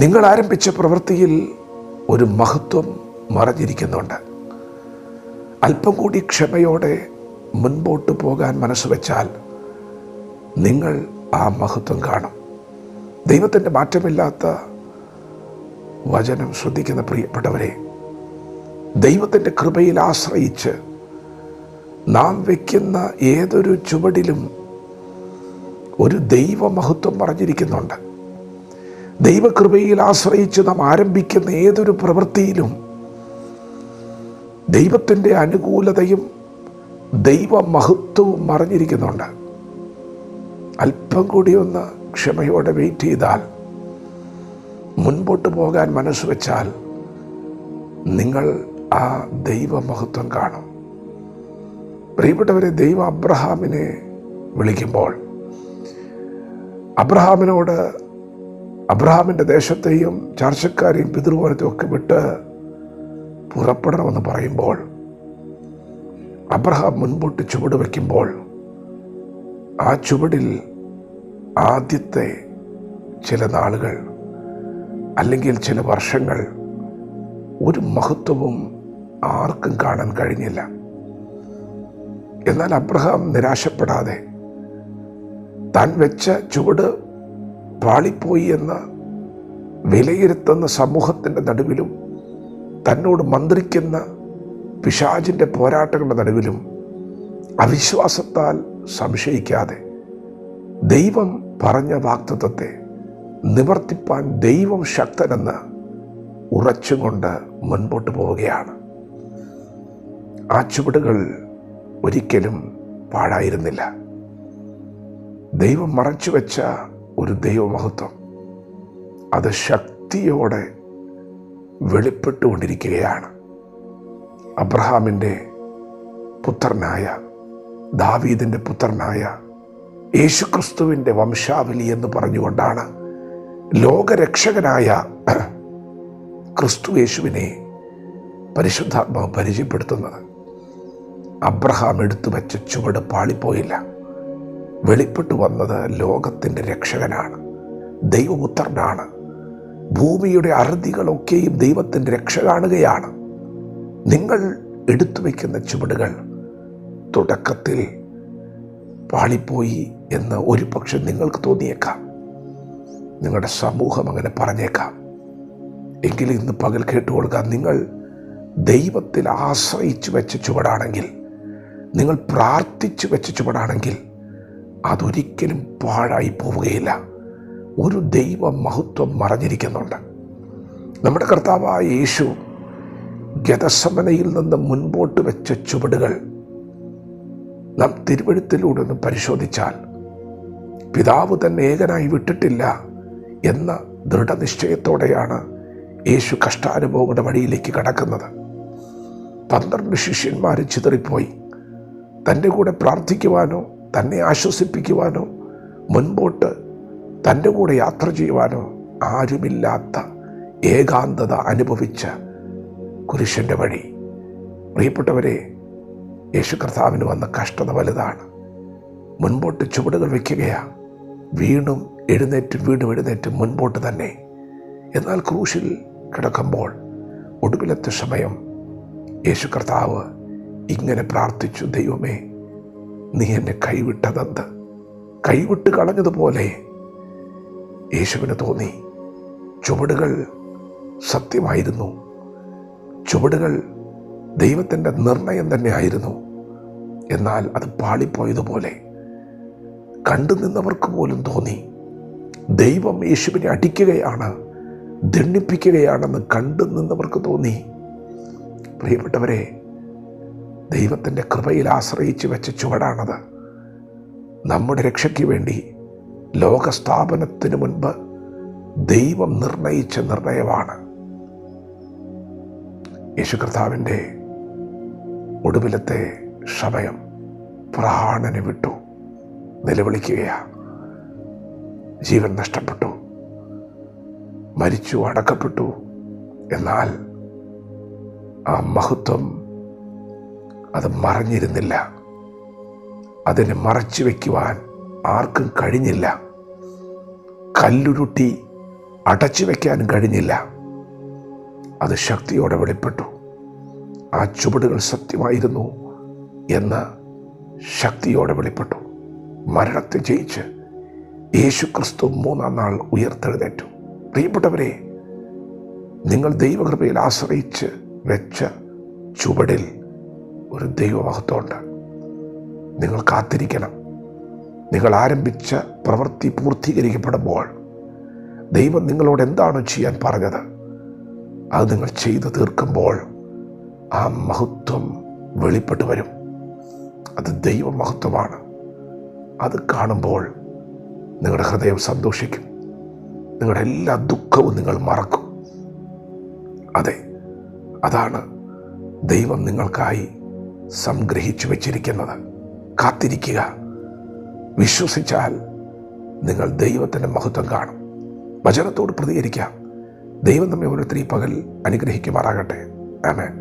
നിങ്ങൾ ആരംഭിച്ച പ്രവൃത്തിയിൽ ഒരു മഹത്വം മറഞ്ഞിരിക്കുന്നുണ്ട്. അല്പം കൂടി ക്ഷമയോടെ മുൻപോട്ട് പോകാൻ മനസ്സ് വെച്ചാൽ നിങ്ങൾ ആ മഹത്വം കാണും. ദൈവത്തിന്റെ മാറ്റമില്ലാത്ത വചനം ശ്രദ്ധിക്കുന്ന പ്രിയപ്പെട്ടവരെ ദൈവത്തിന്റെ കൃപയിൽ ആശ്രയിച്ച് നാം വയ്ക്കുന്ന ഏതൊരു ചുവടിലും ഒരു ദൈവമഹത്വം പറഞ്ഞിരിക്കുന്നുണ്ട് ദൈവകൃപയിൽ ആശ്രയിച്ച് നാം ആരംഭിക്കുന്ന ഏതൊരു പ്രവൃത്തിയിലും ദൈവത്തിന്റെ അനുകൂലതയും ദൈവമഹത്വവും മറിഞ്ഞിരിക്കുന്നുണ്ട്. അല്പം കൂടി ഒന്ന് ക്ഷമയോടെ വെയിറ്റ് ചെയ്താൽ മുൻപോട്ട് പോകാൻ മനസ്സ് വെച്ചാൽ നിങ്ങൾ ആ ദൈവമഹത്വം കാണും. പ്രിയപ്പെട്ടവരെ ദൈവം അബ്രഹാമിനെ വിളിക്കുമ്പോൾ അബ്രഹാമിനോട് അബ്രഹാമിന്റെ ദേശത്തെയും ചർച്ചക്കാരെയും പിതൃഭവനത്തെയും ഒക്കെ വിട്ട് പുറപ്പെടണമെന്ന് പറയുമ്പോൾ അബ്രഹാം മുൻപോട്ട് ചുവട് വയ്ക്കുമ്പോൾ ആ ചുവടിൽ ആദ്യത്തെ ചില നാളുകൾ അല്ലെങ്കിൽ ചില വർഷങ്ങൾ ഒരു മഹത്വവും ആർക്കും കാണാൻ കഴിഞ്ഞില്ല. എന്നാൽ അബ്രഹാം നിരാശപ്പെടാതെ താൻ വെച്ച ചുവട് പാളിപ്പോയി എന്ന് വിലയിരുത്തുന്ന സമൂഹത്തിന്റെ നടുവിലും തന്നോട് മന്ത്രിക്കുന്ന പിശാചിന്റെ പോരാട്ടങ്ങളുടെ നടുവിലും അവിശ്വാസത്താൽ സംശയിക്കാതെ ദൈവം പറഞ്ഞ വാക്തത്വത്തെ നിവർത്തിപ്പാൻ ദൈവം ശക്തനെന്ന് ഉറച്ചുകൊണ്ട് മുൻപോട്ട് പോവുകയാണ്. ആ ചുവടുകൾ ഒരിക്കലും പാഴായിരുന്നില്ല. ദൈവം മറച്ചു വെച്ച ഒരു ദൈവമഹത്വം. അത് ശക്തിയോടെ വെളിപ്പെട്ടുകൊണ്ടിരിക്കുകയാണ്. അബ്രഹാമിന്റെ പുത്രനായ ദാവീദിന്റെ പുത്രനായ യേശുക്രിസ്തുവിന്റെ വംശാവലി എന്ന് പറഞ്ഞുകൊണ്ടാണ് ലോകരക്ഷകനായ ക്രിസ്തു യേശുവിനെ പരിശുദ്ധാത്മാവ് പരിചയപ്പെടുത്തുന്നത്. അബ്രഹാം എടുത്തു വെച്ച ചുവട് പാളിപ്പോയില്ല. വെളിപ്പെട്ടു വന്നത് ലോകത്തിന്റെ രക്ഷകനാണ്. ദൈവപുത്രനാണ്. ഭൂമിയുടെ അറുതികളൊക്കെയും ദൈവത്തിന്റെ രക്ഷ കാണുകയാണ് നിങ്ങൾ എടുത്തു വയ്ക്കുന്ന ചുവടുകൾ തുടക്കത്തിൽ പാളിപ്പോയി എന്ന് ഒരു പക്ഷെ നിങ്ങൾക്ക് തോന്നിയേക്കാം. നിങ്ങളുടെ സമൂഹം അങ്ങനെ പറഞ്ഞേക്കാം. എങ്കിലും ഇന്ന് പകൽ കേട്ടുകൊള്ളുക നിങ്ങൾ ദൈവത്തിൽ ആശ്രയിച്ചു വെച്ച ചുവടാണെങ്കിൽ നിങ്ങൾ പ്രാർത്ഥിച്ചു വെച്ച ചുവടാണെങ്കിൽ അതൊരിക്കലും പാഴായി പോവുകയില്ല. ഒരു ദൈവ മഹത്വം മറഞ്ഞിരിക്കുന്നുണ്ട്. നമ്മുടെ കർത്താവായ യേശു ഗതസമനയിൽ നിന്ന് മുൻപോട്ട് വെച്ച ചുവടുകൾ നാം തിരുവഴുത്തിലൂടെ ഒന്ന് പരിശോധിച്ചാൽ പിതാവ് തന്നെ ഏകനായി വിട്ടിട്ടില്ല എന്ന ദൃഢനിശ്ചയത്തോടെയാണ് യേശു കഷ്ടാനുഭവങ്ങളുടെ വഴിയിലേക്ക് കടക്കുന്നത്. പന്ത്രണ്ട് ശിഷ്യന്മാർ ചിതറിപ്പോയി. തന്റെ കൂടെ പ്രാർത്ഥിക്കുവാനോ തന്നെ ആശ്വസിപ്പിക്കുവാനോ മുൻപോട്ട് തന്റെ കൂടെ യാത്ര ചെയ്യുവാനോ ആരുമില്ലാത്ത ഏകാന്തത അനുഭവിച്ച കുരിശന്റെ വഴി. പ്രിയപ്പെട്ടവരെ യേശു കർത്താവിന് വന്ന കഷ്ടത വലുതാണ്. മുൻപോട്ട് ചുവടുകൾ വയ്ക്കുകയാണ് വീണും എഴുന്നേറ്റ് വീണ്ടും എഴുന്നേറ്റ് മുൻപോട്ട് തന്നെ. എന്നാൽ ക്രൂശിൽ കിടക്കുമ്പോൾ ഒടുവിലത്തെ സമയം യേശു കർത്താവ് ഇങ്ങനെ പ്രാർത്ഥിച്ചു ദൈവമേ നീ എന്നെ കൈവിട്ടതെന്ത്? കൈവിട്ട് കളഞ്ഞതുപോലെ യേശുവിന് തോന്നി. ചുവടുകൾ സത്യമായിരുന്നു. ചുവടുകൾ ദൈവത്തിന്റെ നിർണയം തന്നെയായിരുന്നു. എന്നാൽ അത് പാളിപ്പോയതുപോലെ കണ്ടു നിന്നവർക്ക് പോലും തോന്നി. ദൈവം യേശുവിനെ അടിക്കുകയാണ് ദണ്ണിപ്പിക്കുകയാണെന്ന് കണ്ടു നിന്നവർക്ക് തോന്നി. പ്രിയപ്പെട്ടവരെ ദൈവത്തിന്റെ കൃപയിൽ ആശ്രയിച്ച് വെച്ച ചുവടാണത്. നമ്മുടെ രക്ഷയ്ക്ക് വേണ്ടി ലോകസ്ഥാപനത്തിന് മുൻപ് ദൈവം നിർണയിച്ച നിർണയമാണ്. യേശു കർത്താവിന്റെ ഒടുവിലത്തെ ശമയം പ്രാണന് വിട്ടു നിലവിളിക്കുകയാ ജീവൻ നഷ്ടപ്പെട്ടു മരിച്ചു അടക്കപ്പെട്ടു. എന്നാൽ ആ മഹത്വം അത് മറഞ്ഞിരുന്നില്ല. അതിനെ മറച്ചു വയ്ക്കുവാൻ ആർക്കും കഴിഞ്ഞില്ല. കല്ലുരുട്ടി അടച്ചു വയ്ക്കാനും കഴിഞ്ഞില്ല. അത് ശക്തിയോടെ വെളിപ്പെട്ടു. ആ ചുവടുകൾ സത്യമായിരുന്നു എന്ന് ശക്തിയോടെ വെളിപ്പെട്ടു. മരണത്തെ ജയിച്ച് യേശു ക്രിസ്തു മൂന്നാം നാൾ ഉയർത്തെഴുന്നേറ്റു. പ്രിയപ്പെട്ടവരെ നിങ്ങൾ ദൈവകൃപയിൽ ആശ്രയിച്ച് വെച്ച ചുവടിൽ ഒരു ദൈവമഹത്വമുണ്ട് നിങ്ങൾ കാത്തിരിക്കണം. നിങ്ങൾ ആരംഭിച്ച പ്രവൃത്തി പൂർത്തീകരിക്കപ്പെടുമ്പോൾ ദൈവം നിങ്ങളോട് എന്താണ് ചെയ്യാൻ പറഞ്ഞത്? അത് നിങ്ങൾ ചെയ്തു തീർക്കുമ്പോൾ ആ മഹത്വം വെളിപ്പെട്ടു വരും. അത് ദൈവമഹത്വമാണ്. അത് കാണുമ്പോൾ നിങ്ങളുടെ ഹൃദയം സന്തോഷിക്കും. നിങ്ങളുടെ എല്ലാ ദുഃഖവും നിങ്ങൾ മറക്കും. അതെ അതാണ് ദൈവം നിങ്ങൾക്കായി സംഗ്രഹിച്ചു വച്ചിരിക്കുന്നത്. കാത്തിരിക്കുക. വിശ്വസിച്ചാൽ നിങ്ങൾ ദൈവത്തിന്റെ മഹത്വം കാണും. വചനത്തോട് പ്രതികരിക്കാം. ദൈവം നമ്മെ ഓരോരുത്തരും ഈ പകൽ അനുഗ്രഹിക്കുമാറാകട്ടെ. ആമേൻ.